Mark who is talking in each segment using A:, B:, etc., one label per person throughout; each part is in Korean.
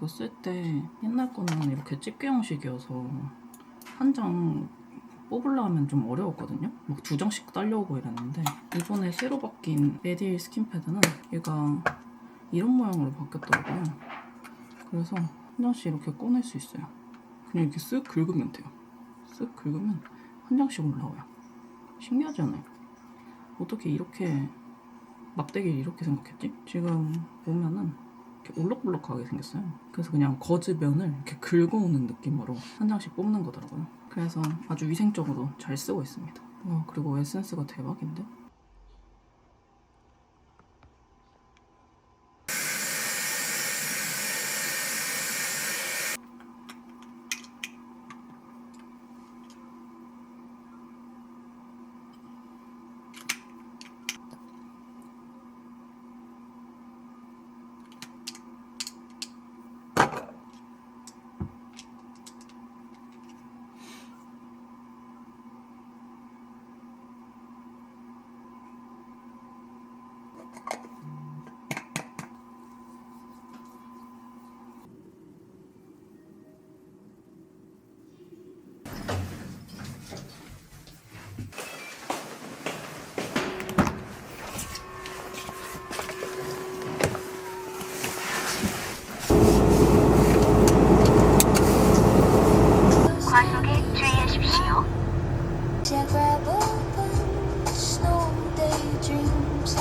A: 이거 쓸 때 옛날 거는 이렇게 집게 형식이어서 한 장 뽑으려면 좀 어려웠거든요. 막 두 장씩 딸려오고 이랬는데 이번에 새로 바뀐 메디힐 스킨패드는 얘가 이런 모양으로 바뀌었더라고요. 그래서 한 장씩 이렇게 꺼낼 수 있어요. 그냥 이렇게 쓱 긁으면 돼요. 쓱 긁으면 한 장씩 올라와요. 신기하지 않아요? 어떻게 이렇게 막대기를 이렇게 생각했지? 지금 보면은 이렇게 올록볼록하게 생겼어요. 그래서 그냥 거즈면을 이렇게 긁어오는 느낌으로 한 장씩 뽑는 거더라고요. 그래서 아주 위생적으로 잘 쓰고 있습니다. 와 그리고 에센스가 대박인데?
B: 과속에 주의하십시오.
C: I grab open snow daydreams.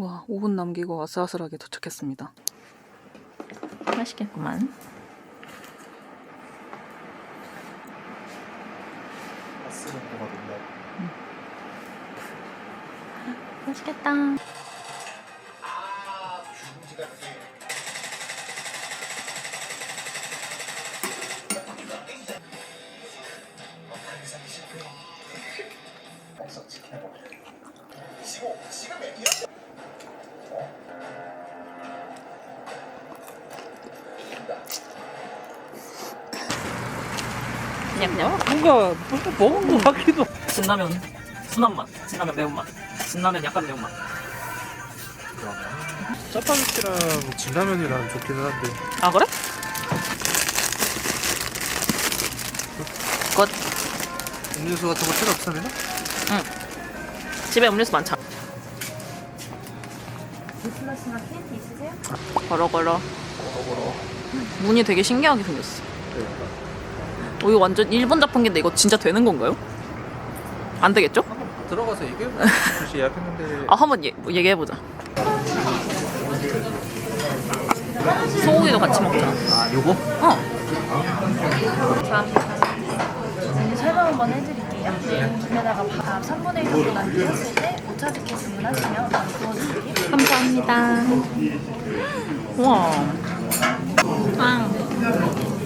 A: 와 5분 남기고 아슬아슬하게 도착했습니다. 맛있겠구만. 맛있겠다. 그냥 그냥
D: 뭔가 뭔가 먹은 것 같기도
A: 진라면 순한 맛, 진라면 매운맛, 진라면 약간 매운맛.
D: 짜파게티랑 진라면이랑 좋기는 한데
A: 아 그래? 굿.
D: 음료수 같은 거 필요 없습니다?
A: 집에 음료수 많잖아. 걸어 걸어. 문이 되게 신기하게 생겼어. 어, 이거 완전 일본 자판기인데 이거 진짜 되는 건가요? 안 되겠죠?
D: 들어가서 얘기해 혹시 예약했는데
A: 아 한번 얘, 뭐 얘기해보자. 소고기도 같이 먹자.
D: 아 요거?
A: 어.
E: 이제 설명 한번 해드릴게요. 여기다가 밥 3분의 1 정도 남기셨을 때 오차즈케 주문하시면 바로 구워드릴게요.
A: 감사합니다. 우와. 빵.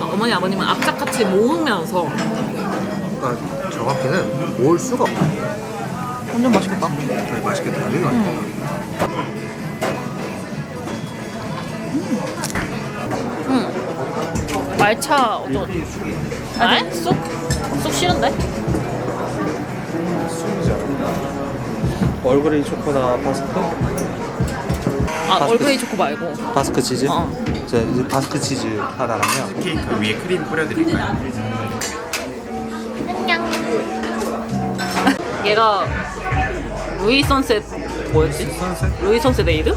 A: 아, 어머니 아버님은 악착같이 모으면서.
D: 그러니까 정확히는 모을 수가 없어
A: 완전 맛있겠다.
D: 되게 맛있게 달린 것 같아
A: 말차 어쩌? 아? 쑥? 쑥 싫은데?
D: 얼그레이 초코나 바스크?
A: 아
D: 바스크.
A: 얼그레이 초코 말고.
D: 바스크 치즈?
A: 어.
D: 자 이제 바스크 치즈 하나랑요
F: 케이크 위에 크림 뿌려드릴까요?
A: 얘가 루이 선셋 뭐였지?
D: 선셋?
A: 루이 선셋 에이드?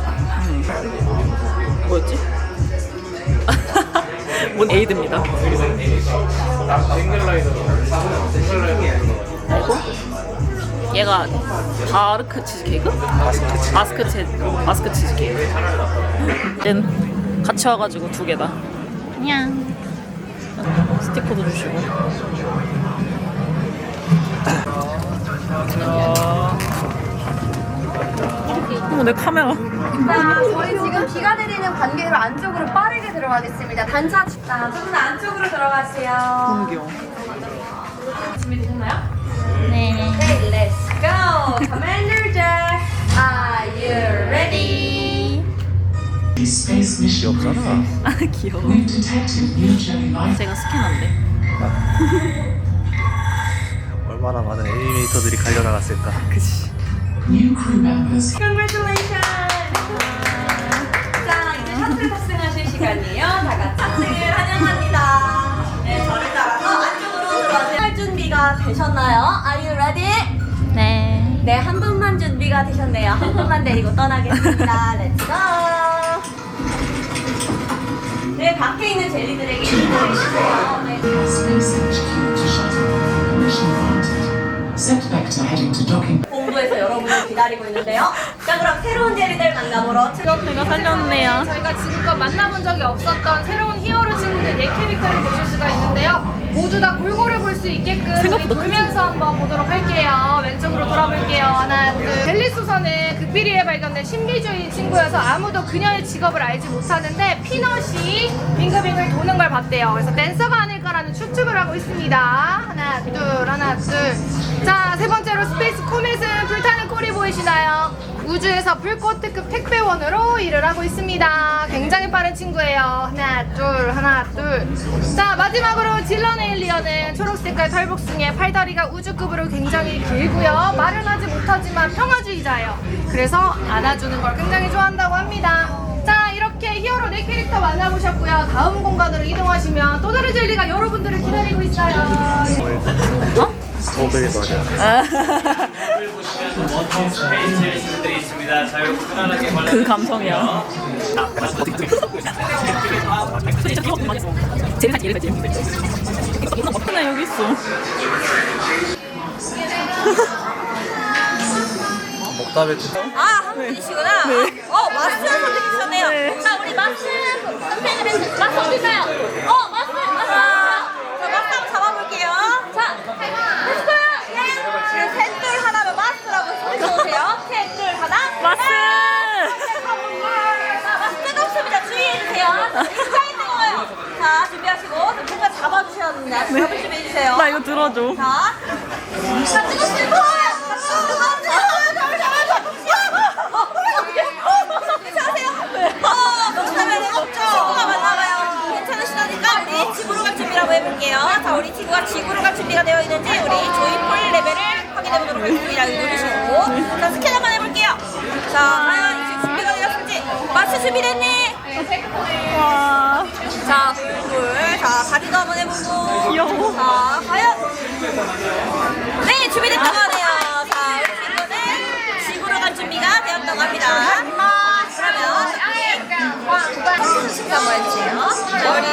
A: 뭐였지? 뭔 에이드입니다. 그리고 얘가 바르크 치즈케이크? 마스크 치 마스크 치즈케이크. 땐 같이 와가지고 두 개다. 냥. 스티커도 주시고. 어머 내 카메라.
G: 자, 저희 지금 비가 내리는 관계로 안쪽으로 빠르게 들어가겠습니다. 단차, 자, 조금 더 안쪽으로 들어가세요.
A: 너무 귀여워.
E: 네.
G: Okay, let's go. Commander Jack, are you ready?
D: 귀엽잖아.
A: 아 귀여워. 제가 스캔한데.
D: 얼마나 많은 애니메이터들이 갈려 나갔을까.
A: 그치.
G: Congratulations. 자, 이제 셔틀 탑승하실 시간이에요. 다 같이 탑승을 환영합니다. 네, 저를 따라서 안쪽으로 들어가세요. 할 준비가 되셨나요? Are you ready?
E: 네.
G: 네, 한 분만 준비가 되셨네요. 한 분만 데리고 떠나겠습니다. 렛츠 고! 네, 밖에 있는 젤리들에게 인사해 주세요. 네. 본부에서 여러분을 기다리고 있는데요. 자, 그럼 새로운 젤리들 만나보러 출발.
A: 제가 살렸네요.
H: 저희가 지금껏 만나본 적이 없었던 새로운 히어로 친구들 네 캐릭터를 보실 수가 있는데요. 모두 다 골고루 볼 수 있게끔 우리 돌면서 한번 보도록 할게요. 왼쪽으로 돌아볼게요. 하나, 둘. 델리소서는 극비리에 발견된 신비주의 친구여서 아무도 그녀의 직업을 알지 못하는데 피넛이 빙글빙글 도는 걸 봤대요. 그래서 댄서가 아닐까라는 추측을 하고 있습니다. 하나, 둘, 하나, 둘. 자, 세 번째로 스페이스 코멧은 불타는 꼴이 보이시나요? 우주에서 불꽃 특급 택배원으로 일을 하고 있습니다. 굉장히 빠른 친구예요. 하나, 둘, 하나, 둘. 자, 마지막으로 질런 에일리언은 초록색깔 털복숭에 팔다리가 우주급으로 굉장히 길고요. 말은 하지 못하지만 평화주의자예요. 그래서 안아주는 걸 굉장히 좋아한다고 합니다. 자, 이렇게 히어로 네 캐릭터 만나보셨고요. 다음 공간으로 이동하시면 또 다른 젤리가 여러분들을 기다리고 있어요.
D: 버블 버전.
A: 그 감성이야. 제일 잘 이해가 나 여기 있어.
D: 먹다 뱉은.
G: 아, 한 분이시구나. 어, 마스 선생님이셨네요. 자, 우리 마스 선생님, 마스 어디나요? 어, 마스, 마스. 자, 마스 한번 잡아볼게요. 자, 됐어요. 네. 셋둘 하나면 마스라고 소리 줘보세요. 셋둘 하나.
A: 마스!
G: 자, 마스 뜨겁습니다. 주의해주세요. 굉장히 뜨거워요. 자, 준비하시고, 뭔가 잡아주셨는데, 잡을 준비해주세요.
A: 나 이거 들어줘.
G: 자, 자, 뜨겁습니다. 괜찮으세요? 어, 괜찮아요. 친구가 만나봐요. 괜찮으시다니까 우리 지구로 해볼게요. 자, 우리 친구가 지구로 갈 준비가 되어 있는지 우리 조이폴 레벨을 확인해 보도록 하겠습니다. 여기 누르시고. 자, 스캔 한번 해볼게요. 자, 과연 이제 준비가 되었을지. 마스 준비됐니?
A: 와.
G: 자, 불. 자, 다리도 한번 해보고.
A: 귀여워.
G: 자, 과연. 네, 준비됐다고 하네요. 자, 우리 친구는 지구로 갈 준비가 되었다고 합니다. 그러면 우리 친구 한번 해주세요. 자, 우리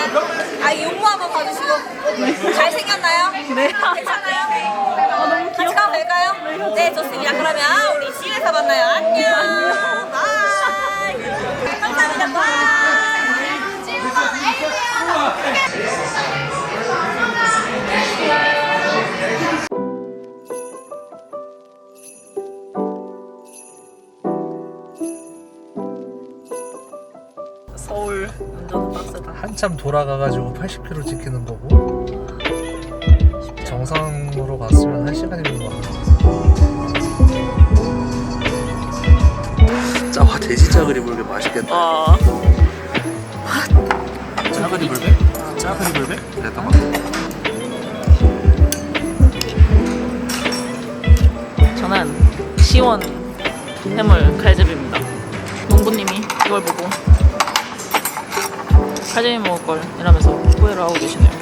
G: 아, 용모 한번 봐주시고. 잘생겼나요?
A: 네.
G: 괜찮아요? 같이 가면 될까요? 네, 좋습니다. 그러면 우리 집에서 만나요. 안녕. 바이. 감사합니다. 바이.
A: 서울 운전 빡세다.
D: 한참 돌아가가지고 80km 지키는 거고 정상으로 갔으면 1시간이면 와 짜와 돼지 짜글이 물게 맛있겠다
A: 아.
F: 짜그리 불백? 짜그리 불백?
D: 그랬던 것 같아
A: 저는 시원 해물 칼집입니다. 농부님이 이걸 보고 칼집이 먹을 걸 이러면서 후회를 하고 계시네요.